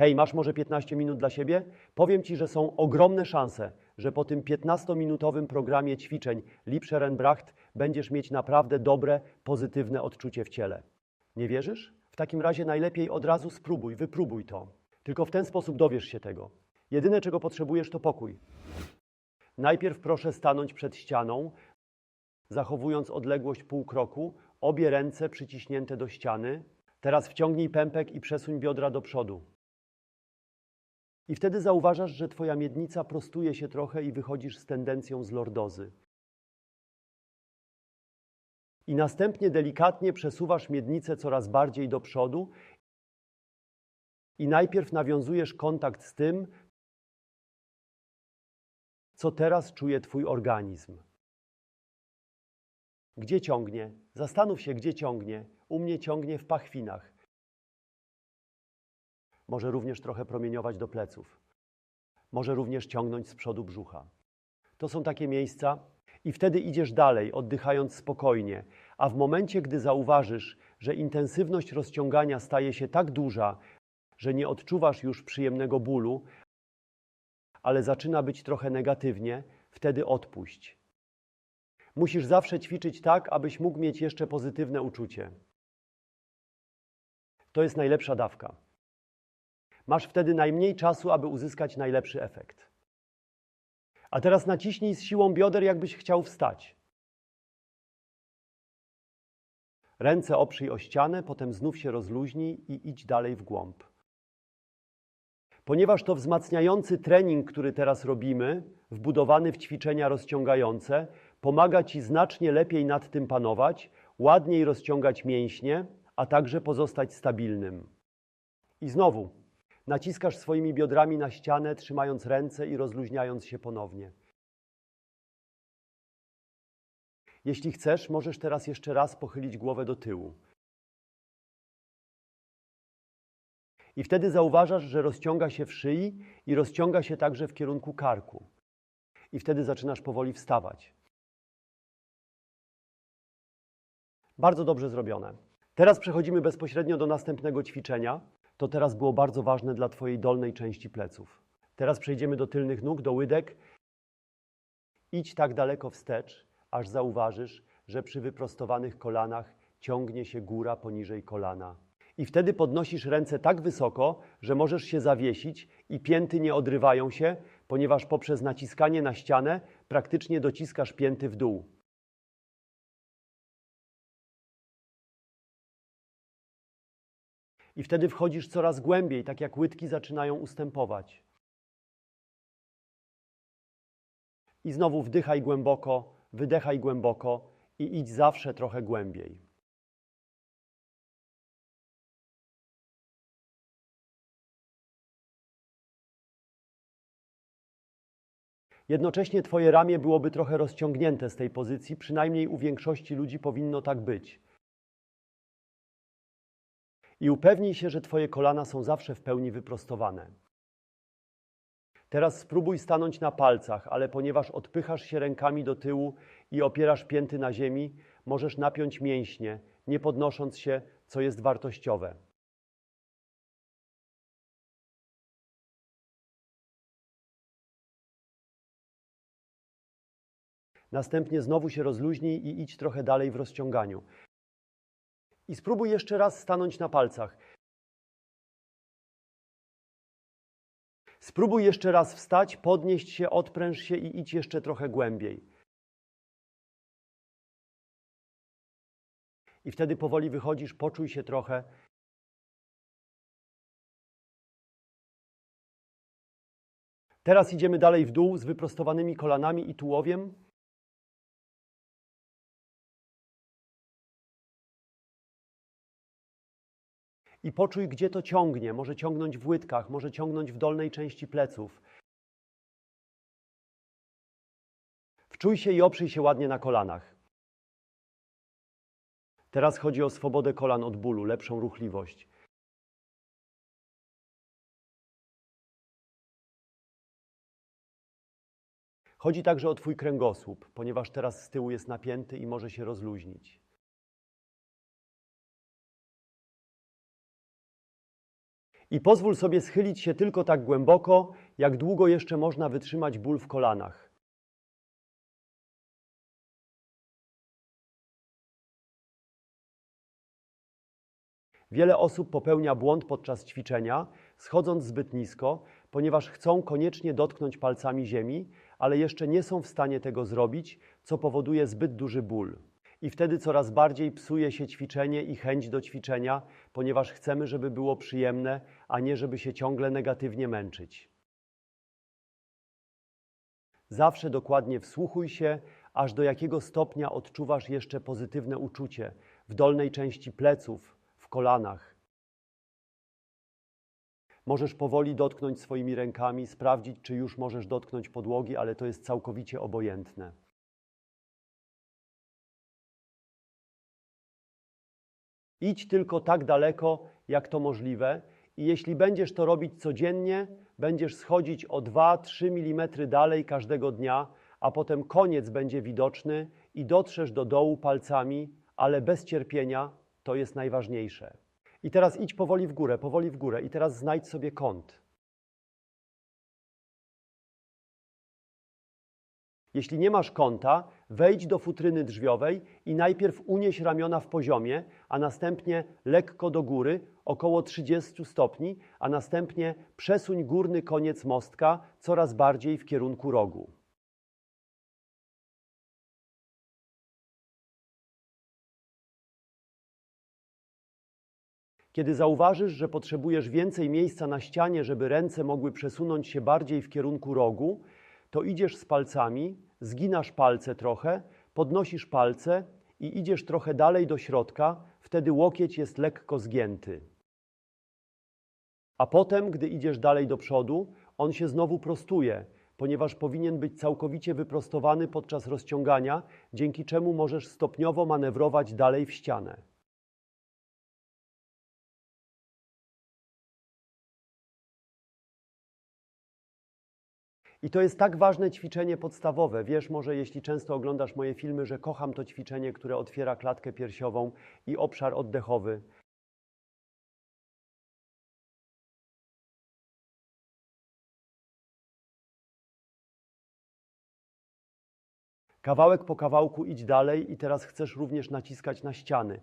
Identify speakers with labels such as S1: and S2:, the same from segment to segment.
S1: Hej, masz może 15 minut dla siebie? Powiem Ci, że są ogromne szanse, że po tym 15-minutowym programie ćwiczeń Lipscherenbracht będziesz mieć naprawdę dobre, pozytywne odczucie w ciele. Nie wierzysz? W takim razie najlepiej od razu spróbuj, wypróbuj to. Tylko w ten sposób dowiesz się tego. Jedyne, czego potrzebujesz, to pokój. Najpierw proszę stanąć przed ścianą, zachowując odległość pół kroku, obie ręce przyciśnięte do ściany. Teraz wciągnij pępek i przesuń biodra do przodu. I wtedy zauważasz, że twoja miednica prostuje się trochę i wychodzisz z tendencją z lordozy. I następnie delikatnie przesuwasz miednicę coraz bardziej do przodu i najpierw nawiązujesz kontakt z tym, co teraz czuje Twój organizm. Gdzie ciągnie? Zastanów się, gdzie ciągnie. U mnie ciągnie w pachwinach. Może również trochę promieniować do pleców. Może również ciągnąć z przodu brzucha. To są takie miejsca, i wtedy idziesz dalej, oddychając spokojnie. A w momencie, gdy zauważysz, że intensywność rozciągania staje się tak duża, że nie odczuwasz już przyjemnego bólu, ale zaczyna być trochę negatywnie, wtedy odpuść. Musisz zawsze ćwiczyć tak, abyś mógł mieć jeszcze pozytywne uczucie. To jest najlepsza dawka. Masz wtedy najmniej czasu, aby uzyskać najlepszy efekt. A teraz naciśnij z siłą bioder, jakbyś chciał wstać. Ręce oprzyj o ścianę, potem znów się rozluźnij i idź dalej w głąb. Ponieważ to wzmacniający trening, który teraz robimy, wbudowany w ćwiczenia rozciągające, pomaga Ci znacznie lepiej nad tym panować, ładniej rozciągać mięśnie, a także pozostać stabilnym. I znowu, naciskasz swoimi biodrami na ścianę, trzymając ręce i rozluźniając się ponownie. Jeśli chcesz, możesz teraz jeszcze raz pochylić głowę do tyłu. I wtedy zauważasz, że rozciąga się w szyi i rozciąga się także w kierunku karku. I wtedy zaczynasz powoli wstawać. Bardzo dobrze zrobione. Teraz przechodzimy bezpośrednio do następnego ćwiczenia. To teraz było bardzo ważne dla Twojej dolnej części pleców. Teraz przejdziemy do tylnych nóg, do łydek. Idź tak daleko wstecz, aż zauważysz, że przy wyprostowanych kolanach ciągnie się góra poniżej kolana. I wtedy podnosisz ręce tak wysoko, że możesz się zawiesić i pięty nie odrywają się, ponieważ poprzez naciskanie na ścianę praktycznie dociskasz pięty w dół. I wtedy wchodzisz coraz głębiej, tak jak łydki zaczynają ustępować. I znowu wdychaj głęboko, wydechaj głęboko i idź zawsze trochę głębiej. Jednocześnie Twoje ramię byłoby trochę rozciągnięte z tej pozycji, przynajmniej u większości ludzi powinno tak być. I upewnij się, że Twoje kolana są zawsze w pełni wyprostowane. Teraz spróbuj stanąć na palcach, ale ponieważ odpychasz się rękami do tyłu i opierasz pięty na ziemi, możesz napiąć mięśnie, nie podnosząc się, co jest wartościowe. Następnie znowu się rozluźnij i idź trochę dalej w rozciąganiu. I spróbuj jeszcze raz stanąć na palcach. Spróbuj jeszcze raz wstać, podnieść się, odpręż się i idź jeszcze trochę głębiej. I wtedy powoli wychodzisz, poczuj się trochę. Teraz idziemy dalej w dół z wyprostowanymi kolanami i tułowiem. I poczuj, gdzie to ciągnie. Może ciągnąć w łydkach, może ciągnąć w dolnej części pleców. Wczuj się i oprzyj się ładnie na kolanach. Teraz chodzi o swobodę kolan od bólu, lepszą ruchliwość. Chodzi także o Twój kręgosłup, ponieważ teraz z tyłu jest napięty i może się rozluźnić. I pozwól sobie schylić się tylko tak głęboko, jak długo jeszcze można wytrzymać ból w kolanach. Wiele osób popełnia błąd podczas ćwiczenia, schodząc zbyt nisko, ponieważ chcą koniecznie dotknąć palcami ziemi, ale jeszcze nie są w stanie tego zrobić, co powoduje zbyt duży ból. I wtedy coraz bardziej psuje się ćwiczenie i chęć do ćwiczenia, ponieważ chcemy, żeby było przyjemne, a nie żeby się ciągle negatywnie męczyć. Zawsze dokładnie wsłuchuj się, aż do jakiego stopnia odczuwasz jeszcze pozytywne uczucie w dolnej części pleców, w kolanach. Możesz powoli dotknąć swoimi rękami, sprawdzić, czy już możesz dotknąć podłogi, ale to jest całkowicie obojętne. Idź tylko tak daleko, jak to możliwe, i jeśli będziesz to robić codziennie, będziesz schodzić o 2-3 mm dalej każdego dnia, a potem koniec będzie widoczny i dotrzesz do dołu palcami, ale bez cierpienia, to jest najważniejsze. I teraz idź powoli w górę, powoli w górę, i teraz znajdź sobie kąt. Jeśli nie masz kąta, wejdź do futryny drzwiowej i najpierw unieś ramiona w poziomie, a następnie lekko do góry, około 30 stopni, a następnie przesuń górny koniec mostka coraz bardziej w kierunku rogu. Kiedy zauważysz, że potrzebujesz więcej miejsca na ścianie, żeby ręce mogły przesunąć się bardziej w kierunku rogu, to idziesz z palcami, zginasz palce trochę, podnosisz palce i idziesz trochę dalej do środka, wtedy łokieć jest lekko zgięty. A potem, gdy idziesz dalej do przodu, on się znowu prostuje, ponieważ powinien być całkowicie wyprostowany podczas rozciągania, dzięki czemu możesz stopniowo manewrować dalej w ścianę. I to jest tak ważne ćwiczenie podstawowe. Wiesz może, jeśli często oglądasz moje filmy, że kocham to ćwiczenie, które otwiera klatkę piersiową i obszar oddechowy. Kawałek po kawałku idź dalej i teraz chcesz również naciskać na ściany.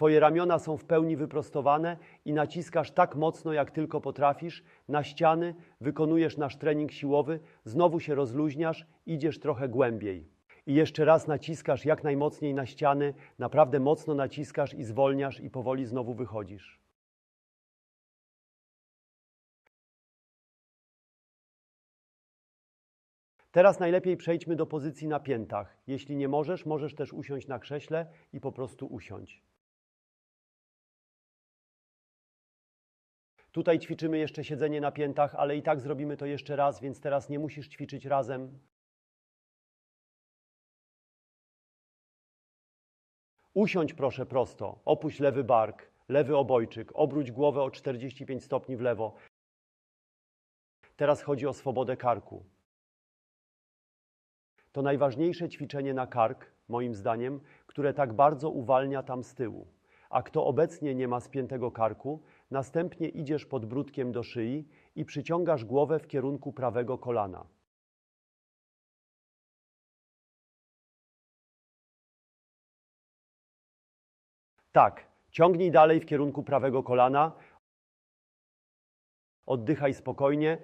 S1: Twoje ramiona są w pełni wyprostowane i naciskasz tak mocno, jak tylko potrafisz, na ściany, wykonujesz nasz trening siłowy, znowu się rozluźniasz, idziesz trochę głębiej. I jeszcze raz naciskasz jak najmocniej na ściany, naprawdę mocno naciskasz i zwolniasz i powoli znowu wychodzisz. Teraz najlepiej przejdźmy do pozycji na piętach. Jeśli nie możesz, możesz też usiąść na krześle i po prostu usiąść. Tutaj ćwiczymy jeszcze siedzenie na piętach, ale i tak zrobimy to jeszcze raz, więc teraz nie musisz ćwiczyć razem. Usiądź proszę prosto, opuść lewy bark, lewy obojczyk, obróć głowę o 45 stopni w lewo. Teraz chodzi o swobodę karku. To najważniejsze ćwiczenie na kark, moim zdaniem, które tak bardzo uwalnia tam z tyłu. A kto obecnie nie ma spiętego karku, następnie idziesz podbródkiem do szyi i przyciągasz głowę w kierunku prawego kolana. Tak, ciągnij dalej w kierunku prawego kolana. Oddychaj spokojnie.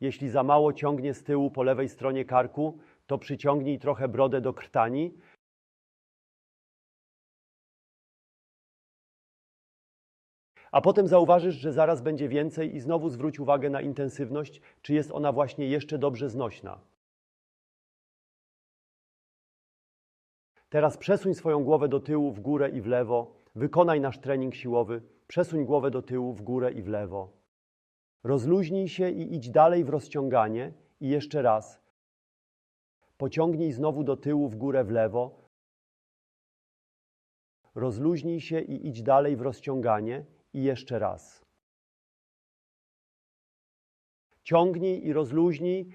S1: Jeśli za mało ciągnie z tyłu po lewej stronie karku, to przyciągnij trochę brodę do krtani. A potem zauważysz, że zaraz będzie więcej i znowu zwróć uwagę na intensywność, czy jest ona właśnie jeszcze dobrze znośna. Teraz przesuń swoją głowę do tyłu, w górę i w lewo. Wykonaj nasz trening siłowy. Przesuń głowę do tyłu, w górę i w lewo. Rozluźnij się i idź dalej w rozciąganie i jeszcze raz. Pociągnij znowu do tyłu, w górę, w lewo. Rozluźnij się i idź dalej w rozciąganie i jeszcze raz. Ciągnij i rozluźnij.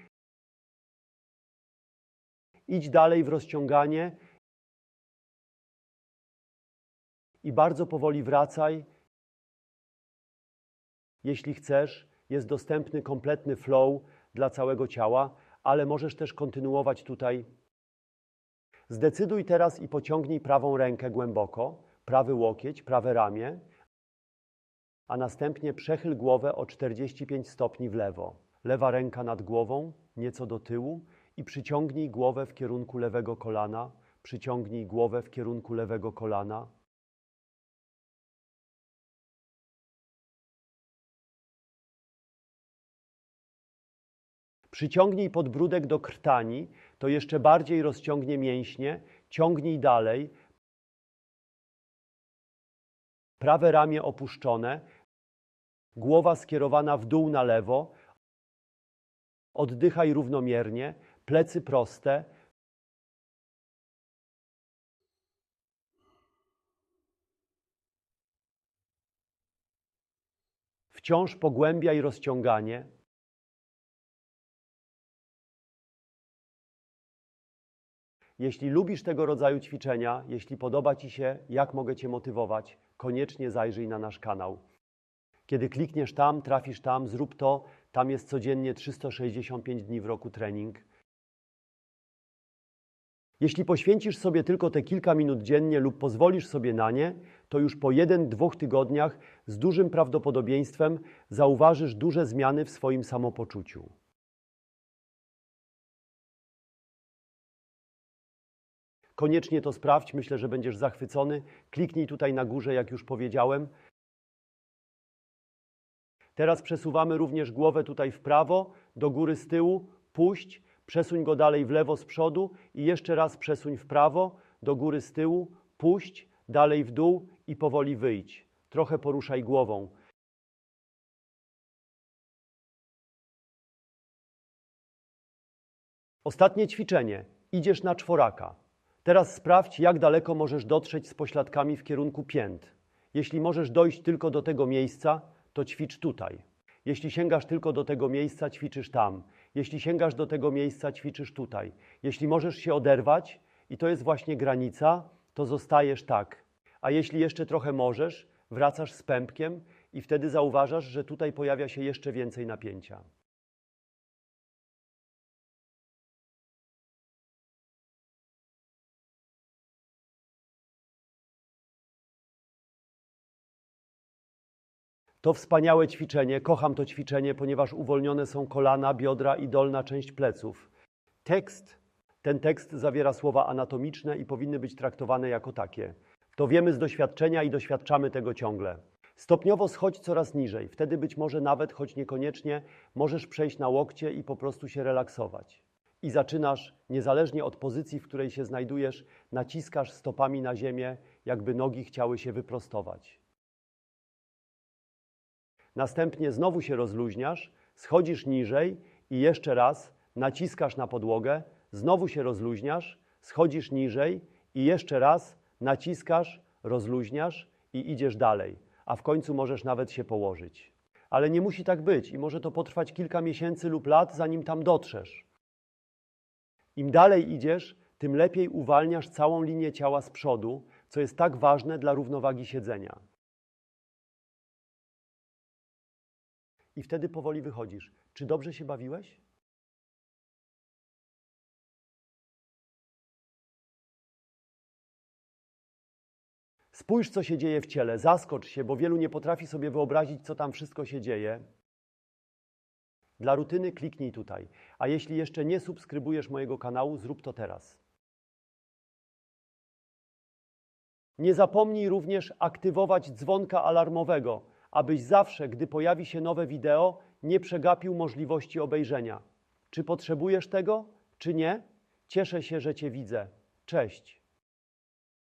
S1: Idź dalej w rozciąganie i bardzo powoli wracaj. Jeśli chcesz, jest dostępny kompletny flow dla całego ciała, ale możesz też kontynuować tutaj. Zdecyduj teraz i pociągnij prawą rękę głęboko, prawy łokieć, prawe ramię, a następnie przechyl głowę o 45 stopni w lewo. Lewa ręka nad głową, nieco do tyłu i przyciągnij głowę w kierunku lewego kolana. Przyciągnij głowę w kierunku lewego kolana. Przyciągnij podbródek do krtani, to jeszcze bardziej rozciągnie mięśnie. Ciągnij dalej. Prawe ramię opuszczone, głowa skierowana w dół na lewo. Oddychaj równomiernie, plecy proste. Wciąż pogłębiaj rozciąganie. Jeśli lubisz tego rodzaju ćwiczenia, jeśli podoba Ci się, jak mogę Cię motywować, koniecznie zajrzyj na nasz kanał. Kiedy klikniesz tam, trafisz tam, zrób to, tam jest codziennie 365 dni w roku trening. Jeśli poświęcisz sobie tylko te kilka minut dziennie lub pozwolisz sobie na nie, to już po jeden, dwóch tygodniach z dużym prawdopodobieństwem zauważysz duże zmiany w swoim samopoczuciu. Koniecznie to sprawdź, myślę, że będziesz zachwycony. Kliknij tutaj na górze, jak już powiedziałem. Teraz przesuwamy również głowę tutaj w prawo, do góry z tyłu, puść, przesuń go dalej w lewo z przodu i jeszcze raz przesuń w prawo, do góry z tyłu, puść, dalej w dół i powoli wyjdź. Trochę poruszaj głową. Ostatnie ćwiczenie. Idziesz na czworaka. Teraz sprawdź, jak daleko możesz dotrzeć z pośladkami w kierunku pięt. Jeśli możesz dojść tylko do tego miejsca, to ćwicz tutaj. Jeśli sięgasz tylko do tego miejsca, ćwiczysz tam. Jeśli sięgasz do tego miejsca, ćwiczysz tutaj. Jeśli możesz się oderwać, i to jest właśnie granica, to zostajesz tak. A jeśli jeszcze trochę możesz, wracasz z pępkiem i wtedy zauważasz, że tutaj pojawia się jeszcze więcej napięcia. To wspaniałe ćwiczenie, kocham to ćwiczenie, ponieważ uwolnione są kolana, biodra i dolna część pleców. Tekst, ten tekst zawiera słowa anatomiczne i powinny być traktowane jako takie. To wiemy z doświadczenia i doświadczamy tego ciągle. Stopniowo schodź coraz niżej, wtedy być może nawet, choć niekoniecznie, możesz przejść na łokcie i po prostu się relaksować. I zaczynasz, niezależnie od pozycji, w której się znajdujesz, naciskasz stopami na ziemię, jakby nogi chciały się wyprostować. Następnie znowu się rozluźniasz, schodzisz niżej i jeszcze raz naciskasz na podłogę, znowu się rozluźniasz, schodzisz niżej i jeszcze raz naciskasz, rozluźniasz i idziesz dalej, a w końcu możesz nawet się położyć. Ale nie musi tak być i może to potrwać kilka miesięcy lub lat, zanim tam dotrzesz. Im dalej idziesz, tym lepiej uwalniasz całą linię ciała z przodu, co jest tak ważne dla równowagi siedzenia. I wtedy powoli wychodzisz. Czy dobrze się bawiłeś? Spójrz, co się dzieje w ciele, zaskocz się, bo wielu nie potrafi sobie wyobrazić, co tam wszystko się dzieje. Dla rutyny kliknij tutaj. A jeśli jeszcze nie subskrybujesz mojego kanału, zrób to teraz. Nie zapomnij również aktywować dzwonka alarmowego abyś zawsze, gdy pojawi się nowe wideo, nie przegapił możliwości obejrzenia. Czy potrzebujesz tego, czy nie? Cieszę się, że Cię widzę. Cześć.